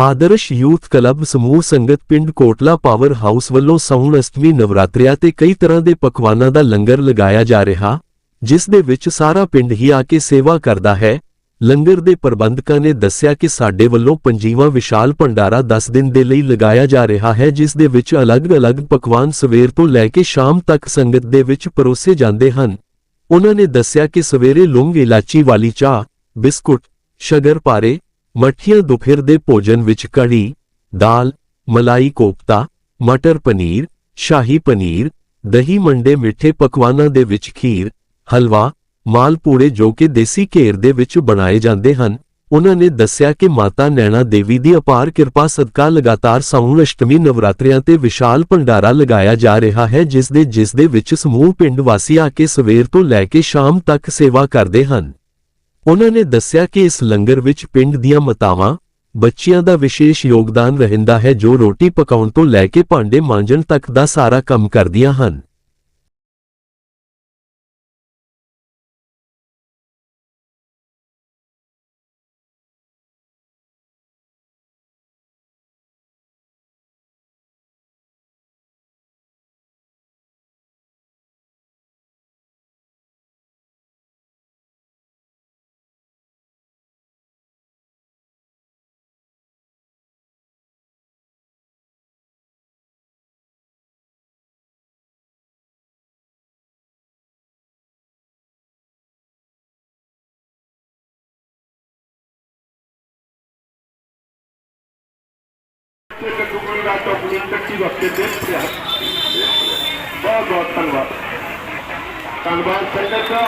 ਆਦਰਸ਼ youth club ਸਮੂਹ ਸੰਗਤ ਪਿੰਡ ਕੋਟਲਾ ਪਾਵਰ ਹਾਊਸ ਵੱਲੋਂ ਸੌਣ ਅਸ਼ਟਮੀ ਨਵਰਾਤਰਿਆਂ ਤੇ ਕਈ ਤਰ੍ਹਾਂ ਦੇ ਪਕਵਾਨਾਂ ਦਾ ਲੰਗਰ ਲਗਾਇਆ ਜਾ ਰਿਹਾ, ਜਿਸ ਦੇ ਵਿੱਚ ਸਾਰਾ ਪਿੰਡ ਹੀ ਆ ਕੇ ਸੇਵਾ ਕਰਦਾ ਹੈ। ਲੰਗਰ ਦੇ ਪ੍ਰਬੰਧਕਾਂ ਨੇ ਦੱਸਿਆ ਕਿ ਸਾਡੇ ਵੱਲੋਂ ਪੰਜੀਵਾਂ ਵਿਸ਼ਾਲ ਭੰਡਾਰਾ 10 ਦਿਨ ਦੇ ਲਈ ਲਗਾਇਆ ਜਾ ਰਿਹਾ ਹੈ, ਜਿਸ ਦੇ ਵਿੱਚ ਅਲੱਗ-ਅਲੱਗ ਪਕਵਾਨ ਸਵੇਰ ਤੋਂ ਲੈ ਕੇ ਸ਼ਾਮ ਤੱਕ ਸੰਗਤ ਦੇ ਵਿੱਚ ਪਰੋਸੇ ਜਾਂਦੇ ਹਨ। ਉਹਨਾਂ ਨੇ ਦੱਸਿਆ ਕਿ ਸਵੇਰੇ ਲੌਂਗ ਇਲਾਚੀ ਵਾਲੀ ਚਾਹ, ਬਿਸਕੁਟ, ਸ਼ਗਰ ਪਾਰੇ ਮੱਠੀਆਂ ਦੁਪਹਿਰ ਦੇ ਭੋਜਨ ਵਿੱਚ ਕੜੀ, ਦਾਲ, ਮਲਾਈ ਕੋਫਤਾ, ਮਟਰ ਪਨੀਰ, ਸ਼ਾਹੀ ਪਨੀਰ, ਦਹੀਂ ਮੰਡੇ ਮਿੱਠੇ ਪਕਵਾਨਾਂ ਦੇ ਵਿੱਚ ਖੀਰ, ਹਲਵਾ ਮਾਲਪੂੜੇ ਜੋ ਕਿ ਦੇਸੀ ਘੇਰ ਦੇ ਵਿੱਚ ਬਣਾਏ ਜਾਂਦੇ ਹਨ। ਉਹਨਾਂ ਨੇ ਦੱਸਿਆ ਕਿ ਮਾਤਾ ਨੈਣਾ ਦੇਵੀ ਦੀ ਅਪਾਰ ਕਿਰਪਾ ਸਦਕਾ ਲਗਾਤਾਰ ਸਾਉਣ ਅਸ਼ਟਮੀ ਨਵਰਾਤਰਿਆਂ ਤੇ ਵਿਸ਼ਾਲ ਭੰਡਾਰਾ ਲਗਾਇਆ ਜਾ ਰਿਹਾ ਹੈ, ਜਿਸ ਦੇ ਜਿਸ ਦੇ ਵਿੱਚ ਸਮੂਹ ਪਿੰਡ ਵਾਸੀ ਆ ਕੇ ਸਵੇਰ ਤੋਂ ਲੈ ਕੇ ਸ਼ਾਮ ਤੱਕ ਸੇਵਾ ਕਰਦੇ ਹਨ। ਉਹਨਾਂ ਨੇ ਦੱਸਿਆ ਕਿ ਇਸ ਲੰਗਰ ਵਿੱਚ ਪਿੰਡ ਦੀਆਂ ਮਤਾਵਾਂ, ਬੱਚਿਆਂ ਦਾ ਵਿਸ਼ੇਸ਼ ਯੋਗਦਾਨ ਰਹਿੰਦਾ ਹੈ ਜੋ ਰੋਟੀ ਪਕਾਉਣ ਤੋਂ ਲੈ ਕੇ ਭਾਂਡੇ ਮਾਂਜਣ ਤੱਕ ਦਾ ਸਾਰਾ ਕੰਮ ਕਰਦੀਆਂ ਹਨ। ਤੇ ਗੱਗੂਗਲ ਦਾ ਟੋਪੀ ਟੱਕੀ ਵਕਤੇ ਦੇਖਿਆ ਬਹੁਤ ਬਹੁਤ ਧੰਨਵਾਦ ਧੰਨਵਾਦ ਸੰਗਤ ਦਾ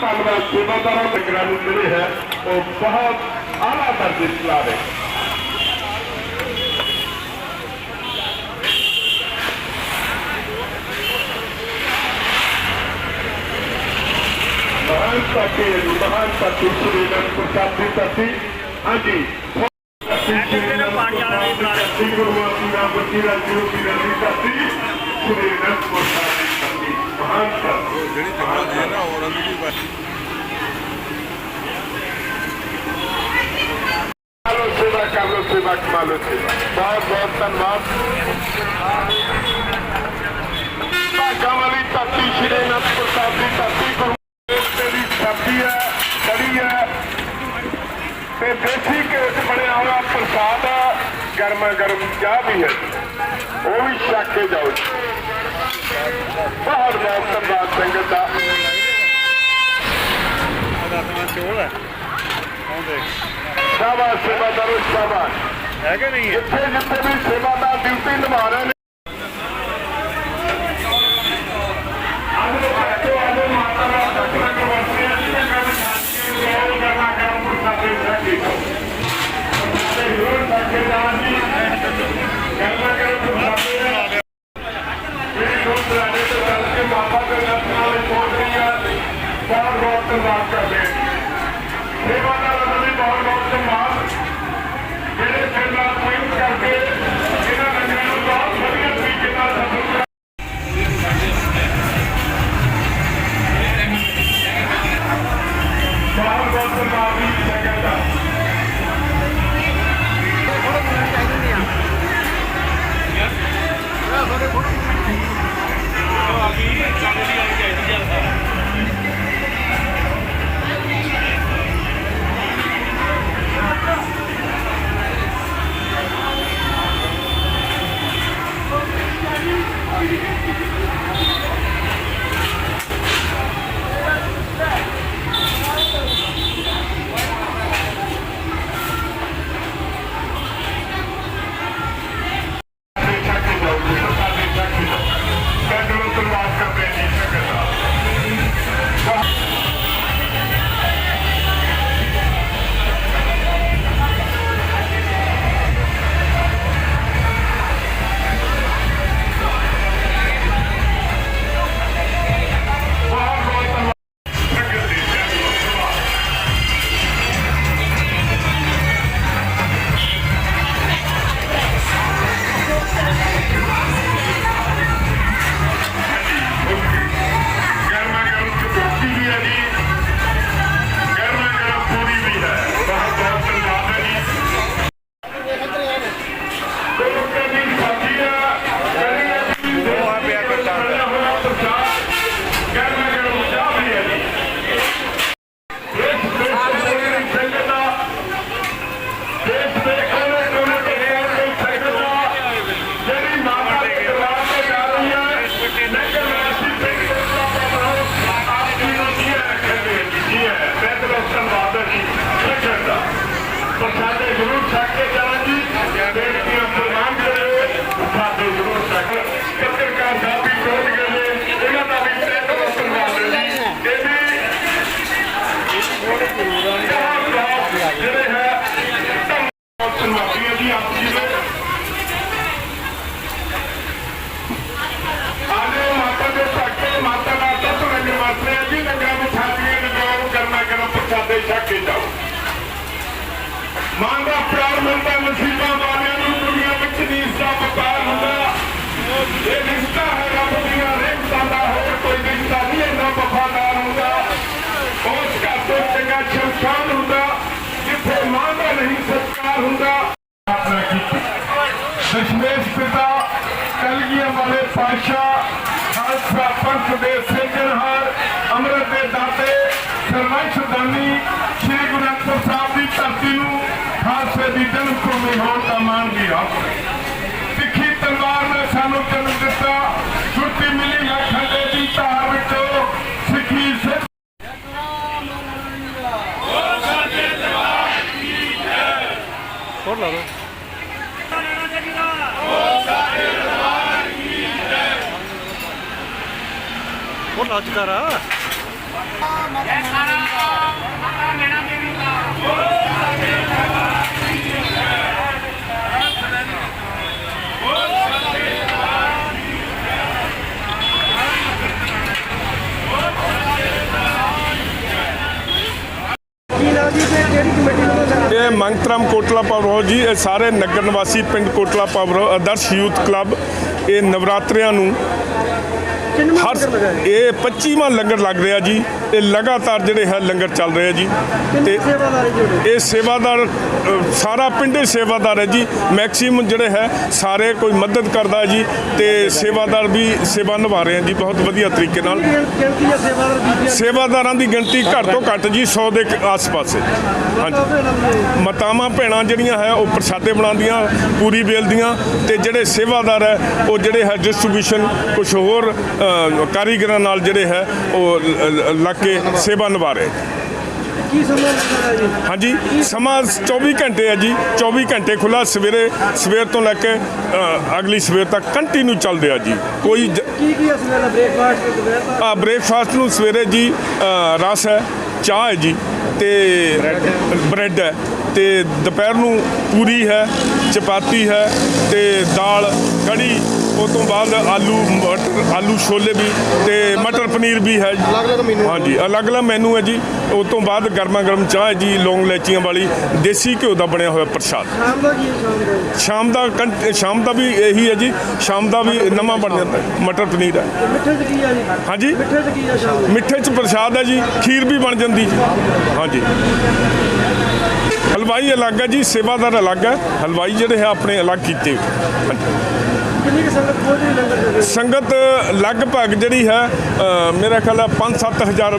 ਧੰਨਵਾਦ ਸੇਵਾਦਾਰਾਂ ਲੰਗਰਾਂ ਨੂੰ ਮਿਲੇ ਹੈ ਉਹ ਬਹੁਤ ਆਲਾ ਦਰਜੇ ਚਲਾ ਰਹੇ ਮਹਾਨ ਸਾਥੀ ਮਹਾਨ ਸਾਥੀ ਸ੍ਰੀ ਅਨੰਦਪੁਰ ਸਾਹਿਬ ਦੀ ਧਰਤੀ ਹਾਂਜੀ ਗੁਰਮਤਿ ਦਾ ਬੱਚੀ ਦਾ ਗੁਰੂ ਕੀ ਰੰਦੀ ਧਰਤੀ ਸ੍ਰੀ ਅਨੰਦਪੁਰ ਸਾਹਿਬ ਦੀ ਧਰਤੀ ਮਹਾਨ ਸਾਥੀ ਜਿਹੜੀ ਜਗ੍ਹਾ ਦੀ ਹੈ ਨਾ ਹੋਰ ਅੰਦਰ ਦੀ ਬਾਤ ਕਰੋ ਸੇਵਾ ਕਰ ਲੋ ਸੇਵਾ ਕਮਾ ਲੋ ਸੇਵਾ ਬਹੁਤ ਬਹੁਤ ਧੰਨਵਾਦ ਭਾਗਾਂ ਵਾਲੀ ਧਰਤੀ ਸ਼੍ਰੀ ਅਨੰਦਪੁਰ ਸਾਹਿਬ ਦੀ ਧਰਤੀ ਗੁਰੂ ਤੇ ਦੀ ਧਰਤੀ ਹੈ ਕੜੀ ਹੈ ਤੇ ਦੇਸੀ ਘਿਓ ਚ ਬਣਿਆ ਹੋਇਆ ਪ੍ਰਸਾਦ ਹੈ ਗਰਮਾ ਗਰਮ ਚਾਹ ਵੀ ਹੈ। ਉਹ ਵੀ ਛਕ ਕੇ ਜਾਓ ਬਹੁਤ ਬਹੁਤ ਧੰਨਵਾਦ ਸੰਗਤ ਦਾ ਸ਼ਾਬਾਸ਼ ਸੇਵਾਦਾਰੋ, ਸ਼ਾਬਾਸ਼। ਹੈ ਕਿ ਨਹੀਂ ਜਿੱਥੇ ਜਿੱਥੇ ਵੀ ਸੇਵਾਦਾਰ ਡਿਊਟੀ ਨਿਭਾ ਰਹੇ ਨੇ। ਬਹੁਤ ਮਾਂ ਦਾ ਪਿਆਰ ਮਿਲਦਾ ਨਸੀਬਾਂ ਵਾਲਿਆਂ ਨੂੰ, ਦੁਨੀਆ ਵਿੱਚ ਨਹੀਂ ਇਸ ਦਾ ਵਪਾਰ ਹੁੰਦਾ ਇਹ ਰਿਸ਼ਤਾ ਹੈ ਰੱਬ ਦੀਆਂ, ਰਹਿਮਤਾਂ ਦਾ, ਹੋਰ ਕੋਈ ਰਿਸ਼ਤਾ ਨਹੀਂ ਇੰਨਾ ਵਫਾਦਾਰ ਹੁੰਦਾ। ਉਸ ਘਰ ਤੋਂ ਚੰਗਾ ਸ਼ਮਸ਼ਾਨ ਹੁੰਦਾ, ਜਿੱਥੇ ਮਾਂ ਦਾ ਨਹੀਂ ਸਤਕਾਰ ਹੁੰਦਾ। ਦਸ਼ਮੇਸ਼ ਪਿਤਾ, ਕਲਗੀਆਂ ਵਾਲੇ ਪਾਸ਼ਾ ਖਾਲਸਾ ਪੰਥ ਦੇ ਹੋਰ ਲਾ ਦੋ ਹੋਰ ਲਾ ਚਕਾਰਾ ਕੀ ਨਾਮ ਜੀ ਤੇ ਇਹ ਮੰਗਤਰਾਮ ਕੋਟਲਾ ਪਾਵਰ ਜੀ ਇਹ ਸਾਰੇ ਨਗਰ ਨਿਵਾਸੀ ਪਿੰਡ Kotla power Adarsh youth club ਇਹ ਨਵਰਾਤਰਿਆਂ ਨੂੰ ਹਰ ਇਹ 25ਵਾਂ ਲੰਗਰ ਲੱਗ ਰਿਹਾ ਜੀ। ਇਹ ਲਗਾਤਾਰ ਜਿਹੜੇ ਹੈ ਲੰਗਰ ਚੱਲ ਰਹੇ ਜੀ। ਤੇ ਇਹ ਸੇਵਾਦਾਰ ਸਾਰਾ ਪਿੰਡੇ ਸੇਵਾਦਾਰ ਹੈ ਜੀ। ਮੈਕਸਿਮਮ ਜਿਹੜੇ ਹੈ ਸਾਰੇ ਕੋਈ ਮਦਦ ਕਰਦਾ ਹੈ ਜੀ ਤੇ ਸੇਵਾਦਾਰ ਵੀ ਸੇਵਾ ਨਿਭਾ ਰਹੇ ਆ ਜੀ ਬਹੁਤ ਵਧੀਆ ਤਰੀਕੇ ਨਾਲ। ਹੈ ਸੇਵਾਦਾਰ ਦੀ? ਗਿਣਤੀ ਘੱਟ ਤੋਂ ਘੱਟ ਜੀ 100 ਦੇ ਆਸ-ਪਾਸ। ਹੈ ਹਾਂਜੀ। ਮਤਾਵਾਂ ਭੈਣਾਂ ਜਿਹੜੀਆਂ ਹੈ ਉਹ ਪ੍ਰਸ਼ਾਦੇ ਬਣਾਉਂਦੀਆਂ ਪੂਰੀ ਵੇਲਦੀਆਂ ਤੇ ਜਿਹੜੇ ਸੇਵਾਦਾਰ ਹੈ ਉਹ ਜਿਹੜੇ ਹੈ ਡਿਸਟ੍ਰੀਬਿਊਸ਼ਨ ਕੁਝ ਹੋਰ ਕਾਰੀਗਰਾਂ ਨਾਲ ਜਿਹੜੇ ਹੈ ਉਹ ਲ- ਕੇ ਸੇਵਾ ਨਿਭਾ ਰਹੇ। ਕੀ ਸਮਾਂ ਲੱਗਦਾ ਜੀ? ਹਾਂਜੀ ਸਮਾਂ 24 ਘੰਟੇ ਹੈ ਜੀ। 24 ਘੰਟੇ ਖੁੱਲਾ ਸਵੇਰੇ ਸਵੇਰ ਤੋਂ ਲੈ ਕੇ ਅ, ਅਗਲੀ ਸਵੇਰ ਤੱਕ ਕੰਟੀਨਿਊ ਚੱਲਦੇ ਆ ਜੀ। ਕੋਈ ਜ- ਕੀ ਕੀ ਇਸ ਵੇਲੇ ਬ੍ਰੇਕਫਾਸਟ ਤੇ ਦੁਪਹਿਰ ਦਾ? ਆ ਬ੍ਰੇਕਫਾਸਟ ਨੂੰ ਸਵੇਰੇ ਜੀ ਅ, ਰਸ ਹੈ ਚਾਹ ਹੈ ਜੀ ਤੇ ਬ੍ਰੈਡ ਹੈ ਤੇ ਦੁਪਹਿਰ ਨੂੰ ਪੂਰੀ ਹੈ ਚਪਾਤੀ ਹੈ ਤੇ ਦਾਲ ਕੜੀ ਉਸ ਤੋਂ ਬਾਅਦ ਆਲੂ ਮਟਰ ਆਲੂ ਛੋਲੇ ਵੀ ਤੇ ਮਟਰ ਪਨੀਰ ਵੀ ਹੈ ਅਲੱਗ-ਅਲੱਗ menu ਹਾਂਜੀ ਅਲੱਗ-ਅਲੱਗ ਮੈਨੂ ਹੈ ਜੀ। ਉਸ ਤੋਂ ਬਾਅਦ ਗਰਮਾ ਗਰਮ ਚਾਹ ਹੈ ਜੀ ਲੌਂਗ ਲੈਚੀਆਂ ਵਾਲੀ ਦੇਸੀ ਘਿਓ ਦਾ ਬਣਿਆ ਹੋਇਆ ਪ੍ਰਸ਼ਾਦ। ਸ਼ਾਮ ਦਾ ਕੀ ਹੈ ਸ਼ਾਮ ਦਾ? ਸ਼ਾਮ ਦਾ ਕੰ- ਸ਼ਾਮ ਦਾ ਵੀ ਇਹੀ ਹੈ ਜੀ। ਸ਼ਾਮ ਦਾ ਵੀ ਨਵਾਂ ਬਣ ਜਾਂਦਾ ਹੈ। ਮਟਰ ਪਨੀਰ ਹੈ। ਤੇ ਮਿੱਠੇ ਚ ਕੀ ਹੈ ਜੀ? ਹਾਂਜੀ? ਮਿੱਠੇ ਚ ਕੀ ਹੈ ਸ਼ਾਮ ਨੂੰ ਮਿੱਠੇ ਚ ਪ੍ਰਸ਼ਾਦ ਹੈ ਜੀ ਖੀਰ ਵੀ ਬਣ ਜਾਂਦੀ ਜੀ। ਹਾਂਜੀ। ਹਲਵਾਈ ਅਲੱਗ ਹੈ ਜੀ ਸੇਵਾਦਾਰ ਅਲੱਗ ਹੈ। ਹਲਵਾਈ ਜਿਹੜੇ ਹੈ ਆਪਣੇ ਅਲੱਗ ਕੀਤੇ ਹੋਏ। ਹਾਂਜੀ। ਕਿੰਨੀ ਕਿ ਸੰਗਤ ਪਹੁੰਚ ਰਹੀ ਲੰਗਰ ਦੇ ਵਿੱਚ? ਸੰਗਤ ਲਗਭਗ ਜਿਹੜੀ ਹੈ ਅ, ਮੇਰਾ ਖਿਆਲ ਹੈ 5-7000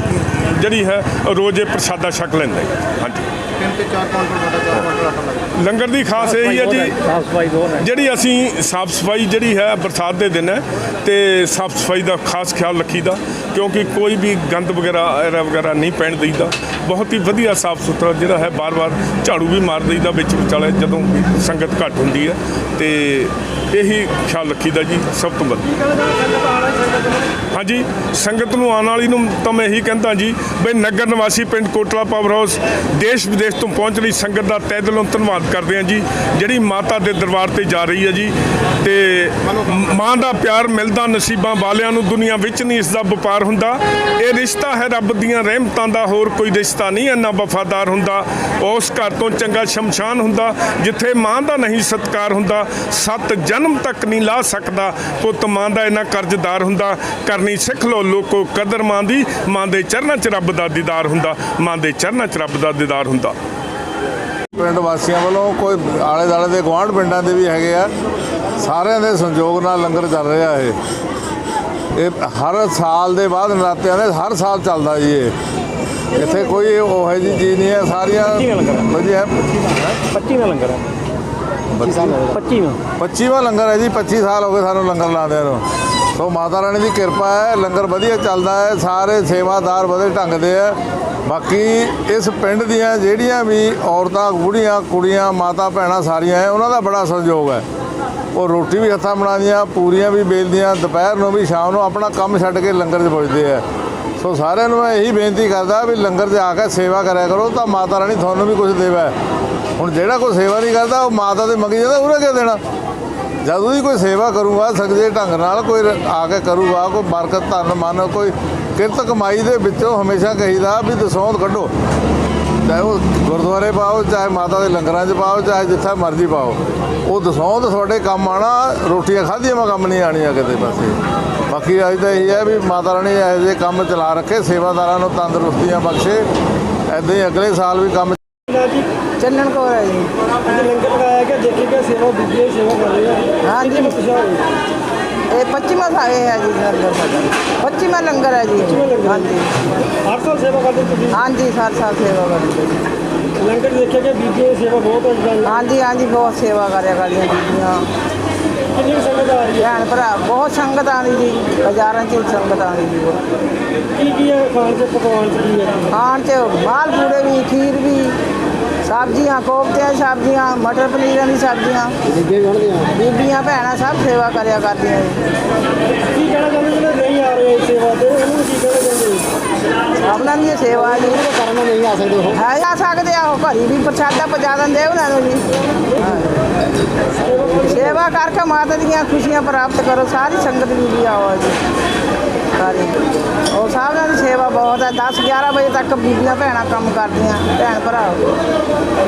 ਜਿਹੜੀ ਹੈ ਰੋਜ਼ ਇਹ ਪ੍ਰਸ਼ਾਦਾ ਛਕ ਲੈਂਦੇ ਹਾਂਜੀ। ਤਿੰਨ ਤੇ ਚਾਰ ਕਾਊਂਟਰ ਸਾਡਾ ਚਾਰ ਕਾਊਂਟਰ ਆਟਾ ਲੱਗਦਾ ਲੰਗਰ ਦੀ ਖਾਸ ਇਹ ਹੀ ਹੈ ਜੀ ਸਾਫ਼ ਸਫ਼ਾਈ ਦੋ ਹੈ। ਜਿਹੜੀ ਅਸੀਂ ਸਾਫ਼ ਸਫ਼ਾਈ ਜਿਹੜੀ ਹੈ ਬਰਸਾਤ ਦੇ ਦਿਨ ਹੈ ਤੇ ਸਾਫ਼ ਸਫ਼ਾਈ ਦਾ ਖਾਸ ਖਿਆਲ ਰੱਖੀਦਾ ਕਿਉਂਕਿ ਕੋਈ ਵੀ ਗੰਦ ਵਗੈਰਾ ਐਰਾ ਵਗੈਰਾ ਨਹੀਂ ਪੈਣ ਦਈਦਾ। ਬਹੁਤ ਹੀ ਵਧੀਆ ਸਾਫ਼ ਸੁਥਰਾ ਜਿਹੜਾ ਹੈ ਬਾਰ-ਬਾਰ ਝਾੜੂ ਵੀ ਮਾਰ ਦਈਦਾ ਵਿੱਚ ਵਿਚਾਲੇ ਜਦੋਂ ਸੰਗਤ ਘੱਟ ਹੁੰਦੀ ਹੈ ਤੇ ਇਹੀ ਖਿਆਲ ਰੱਖੀਦਾ ਜੀ, ਸਭ ਤੋਂ ਵੱਧ। ਹਾਂਜੀ, ਸੰਗਤ ਨੂੰ ਆਉਣ ਵਾਲੀ ਨੂੰ ਤਾਂ ਮੈਂ ਇਹੀ ਕਹਿੰਦਾ ਜੀ ਬਈ ਨਗਰ ਨਿਵਾਸੀ ਪਿੰਡ ਕੋਟਲਾ ਪਾਵਰ ਹਾਊਸ ਦੇਸ਼ ਵਿਦੇਸ਼ ਤੋਂ ਪਹੁੰਚ ਰਹੀ ਸੰਗਤ ਦਾ ਤਹਿ ਦਿਲੋਂ ਧੰਨਵਾਦ ਕਰਦੇ ਹਾਂ ਜੀ। ਜਿਹੜੀ ਮਾਤਾ ਦੇ ਦਰਬਾਰ ਤੇ ਜਾ ਰਹੀ ਹੈ ਜੀ ਤੇ ਮਾਂ ਦਾ ਪਿਆਰ ਮਿਲਦਾ ਨਸੀਬਾਂ ਵਾਲਿਆਂ ਨੂੰ, ਦੁਨੀਆ ਵਿੱਚ ਨਹੀਂ ਇਸ ਦਾ ਵਪਾਰ ਹੁੰਦਾ। ਇਹ ਰਿਸ਼ਤਾ ਹੈ ਰੱਬ ਦੀਆਂ ਰਹਿਮਤਾਂ ਦਾ, ਹੋਰ ਕੋਈ ਰਿਸ਼ਤਾ ਨਹੀਂ ਇੰਨਾ ਵਫਾਦਾਰ ਹੁੰਦਾ। ਉਸ ਘਰ ਤੋਂ ਚੰਗਾ ਸ਼ਮਸ਼ਾਨ ਹੁੰਦਾ, ਜਿੱਥੇ ਮਾਂ ਦਾ ਨਹੀਂ ਸਤਕਾਰ ਹੁੰਦਾ। ਸੱਤ ਜਨਮ ਤੱਕ ਨਹੀਂ ਲਾ ਸਕਦਾ। ਪੁੱਤ ਮਾਂ ਦਾ ਇਹਨਾਂ ਕਰਜ਼ਦਾਰ ਹੁੰਦਾ ਕਰਨੀ ਸਿੱਖ ਲੋ ਲੋਕੋ ਕਦਰ ਮਾਂ ਦੀ ਮਾਂ ਦੇ ਚਰਨਾਂ 'ਚ ਰੱਬ ਦਾ ਦੀਦਾਰ ਹੁੰਦਾ ਮਾਂ ਦੇ ਚਰਨਾਂ 'ਚ ਰੱਬ ਦਾ ਦੀਦਾਰ ਹੁੰਦਾ। ਪਿੰਡ ਵਾਸੀਆਂ ਵੱਲੋਂ ਕੋਈ ਆਲੇ ਦਾਲੇ ਦੇ ਗੁਆਂਢ ਪਿੰਡਾਂ ਦੇ ਵੀ ਹੈਗੇ ਆ ਸਾਰਿਆਂ ਦੇ ਸੰਯੋਗ ਨਾਲ ਲੰਗਰ ਚੱਲ ਰਿਹਾ ਇਹ। ਇਹ ਹਰ ਸਾਲ ਦੇ ਬਾਅਦ ਨਰਾਤਿਆਂ ਦੇ ਹਰ ਸਾਲ ਚੱਲਦਾ ਜੀ ਇਹ। ਇੱਥੇ ਕੋਈ ਉਹ ਹੈ ਜੀ ਚੀਜ਼ ਨਹੀਂ ਹੈ ਸਾਰੀਆਂ ਵਧੀਆ 25ਵਾਂ ਲੰਗਰ ਹੈ। 25ਵਾਂ 25ਵਾਂ ਲੰਗਰ ਹੈ ਜੀ 25 ਸਾਲ ਹੋ ਗਏ ਸਾਨੂੰ ਲੰਗਰ ਲਾਉਂਦਿਆਂ ਨੂੰ। ਸੋ ਮਾਤਾ ਰਾਣੀ ਦੀ ਕਿਰਪਾ ਹੈ ਲੰਗਰ ਵਧੀਆ ਚੱਲਦਾ ਹੈ ਸਾਰੇ ਸੇਵਾਦਾਰ ਵਧੇ ਢੰਗ ਦੇ ਆ ਬਾਕੀ ਇਸ ਪਿੰਡ ਦੀਆਂ ਜਿਹੜੀਆਂ ਵੀ ਔਰਤਾਂ ਬੁੜੀਆਂ ਕੁੜੀਆਂ ਮਾਤਾ ਭੈਣਾਂ ਸਾਰੀਆਂ ਹੈ ਉਹਨਾਂ ਦਾ ਬੜਾ ਸਹਿਯੋਗ ਹੈ। ਉਹ ਰੋਟੀ ਵੀ ਹੱਥਾਂ ਬਣਾਉਂਦੀਆਂ ਪੂਰੀਆਂ ਵੀ ਵੇਲਦੀਆਂ ਦੁਪਹਿਰ ਨੂੰ ਵੀ ਸ਼ਾਮ ਨੂੰ ਆਪਣਾ ਕੰਮ ਛੱਡ ਕੇ ਲੰਗਰ 'ਚ ਪੁੱਜਦੇ ਆ ਸੋ ਸਾਰਿਆਂ ਨੂੰ ਮੈਂ ਇਹੀ ਬੇਨਤੀ ਕਰਦਾ ਵੀ ਲੰਗਰ 'ਚ ਆ ਕੇ ਸੇਵਾ ਕਰਿਆ ਕਰੋ ਤਾਂ ਮਾਤਾ ਰਾਣੀ ਤੁਹਾਨੂੰ ਵੀ ਕੁਝ ਦੇਵੇ। ਹੁਣ ਜਿਹੜਾ ਕੋਈ ਸੇਵਾ ਨਹੀਂ ਕਰਦਾ, ਉਹ ਮਾਤਾ ਦੇ ਮੰਗੀ ਜਾਂਦਾ, ਉਹਨੇ ਕਿਆ ਦੇਣਾ? ਜਦੋਂ ਵੀ ਕੋਈ ਸੇਵਾ ਕਰੂਗਾ ਸਖਜੇ ਢੰਗ ਨਾਲ ਕੋਈ ਆ ਕੇ ਕਰੂਗਾ, ਕੋਈ ਬਰਕਤ, ਧਨ, ਮਨ, ਕੋਈ ਕਿਰਤ ਕਮਾਈ ਦੇ ਵਿੱਚੋਂ ਹਮੇਸ਼ਾ ਕਹੀਦਾ ਵੀ ਦਸੌਂਦ ਕੱਢੋ। ਚਾਹੇ ਉਹ ਗੁਰਦੁਆਰੇ ਪਾਓ, ਚਾਹੇ ਮਾਤਾ ਦੇ ਲੰਗਰਾਂ 'ਚ ਪਾਓ, ਚਾਹੇ ਜਿੱਥੇ ਮਰਜ਼ੀ ਪਾਓ। ਉਹ ਦਸੌਂਦ ਤੁਹਾਡੇ ਕੰਮ ਆਣਾ ਰੋਟੀਆਂ ਖਾਧੀਆਂ, ਮੈਂ ਕੰਮ ਨਹੀਂ ਆਣੀਆਂ ਕਿਤੇ ਪਾਸੇ। ਬਾਕੀ ਅੱਜ ਤਾਂ ਇਹ ਹੈ ਵੀ ਮਾਤਾ ਰਾਣੀ ਇਹੋ ਜਿਹੇ ਕੰਮ ਚਲਾ ਰੱਖੇ, ਸੇਵਾਦਾਰਾਂ ਨੂੰ ਤੰਦਰੁਸਤੀਆਂ ਬਖਸ਼ੇ। ਐਦਾਂ ਹੀ ਅਗਲੇ ਸਾਲ ਵੀ ਕੰਮ ਚੰਨਣ ਕੌਰ ਹੈ ਜੀ। ਅੱਜ ਲੰਗਰ ਲਗਾਇਆ ਗਿਆ ਦੇਖੇ ਗਿਆ ਸੇਵਾ ਬੀਬੀਆਂ ਦੀ ਸੇਵਾ ਕਰ ਰਹੀ ਹੈ। ਹੈ? ਇਹ 25ਵਾਂ ਸਾਲ ਹੈ ਜੀ ਲੰਗਰ ਸਾਡਾ 25ਵਾਂ ਲੰਗਰ ਹੈ ਜੀ ਹਾਂਜੀ। ਹਰ ਸਾਲ ਸੇਵਾ ਕਰਦੇ ਤੁਸੀਂ? ਹਾਂਜੀ ਸਾਰ ਸਾਲ ਸੇਵਾ ਕਰਦੇ ਜੀ। ਲੰਗਰ ਦੇਖਿਆ ਗਿਆ ਬੀਬੀਆਂ ਸੇਵਾ ਬਹੁਤ ਹੈ ਅੱਜ ਹਾਂਜੀ ਹਾਂਜੀ ਬਹੁਤ ਸੇਵਾ ਕਰਿਆ ਕਰਦੀਆਂ ਬੀਬੀਆਂ। ਕਿੰਨੀ ਕੁ ਸੰਗਤ ਆ ਰਹੀ ਹੈ? ਭੈਣ ਭਰਾ ਬਹੁਤ ਸੰਗਤ ਆਉਂਦੀ ਜੀ। ਹਜ਼ਾਰਾਂ ਚ ਸੰਗਤ ਆਉਂਦੀ ਜੀ। ਕੀ ਕੀ ਹੈ ਖਾਣ ਦੇ ਪਕਵਾਨ ਚ ਕੀ ਹੈ? ਖਾਣ ਚ ਮਾਲ ਪੂੜੇ ਵੀ ਖੀਰ ਵੀ। ਸਬਜ਼ੀਆਂ ਕੋਫਤਿਆਂ ਸਬਜ਼ੀਆਂ ਮਟਰ ਪਨੀਰਾਂ ਦੀ ਸਬਜ਼ੀਆਂ। ਬੀਬੀਆਂ ਬੀਬੀਆਂ ਭੈਣਾਂ ਸਭ ਸੇਵਾ ਕਰਿਆ ਕਰਦੀਆਂ ਜੀ। ਕੀ ਕਹਿਣਾ ਚਾਹੁੰਦੇ ਜਿਹੜੇ ਨਹੀਂ ਆ ਰਹੇ ਸੇਵਾ ਤੇ ਉਹਨਾਂ ਨੂੰ ਕੀ ਕਹਿਣਾ ਚਾਹੁੰਦੇ? ਆਪਣਾ ਦੀ ਸੇਵਾ ਜੀ। ਕਾਰਨ ਨਹੀਂ ਆ ਸਕਦੇ ਉਹ। ਹੈ ਆ ਸਕਦੇ ਆ ਉਹ ਘਰੀ ਵੀ ਪ੍ਰਸ਼ਾਦਾ ਪਹੁੰਚਾ ਦਿੰਦੇ ਉਹਨਾਂ ਨੂੰ ਜੀ। ਸੇਵਾ ਕਰਕੇ ਮਾਤਾ ਦੀਆਂ ਖੁਸ਼ੀਆਂ ਪ੍ਰਾਪਤ ਕਰੋ ਸਾਰੀ ਸੰਗਤ ਵੀ ਆਓ ਜੀ। ਸਾਰੀ। ਸਾਰਿਆਂ ਦੀ ਸੇਵਾ ਬਹੁਤ ਹੈ 10 11 ਵਜੇ ਤੱਕ ਬੀਬੀਆਂ ਭੈਣਾਂ ਕੰਮ ਕਰਦੀਆਂ, ਭੈਣ ਭਰਾ।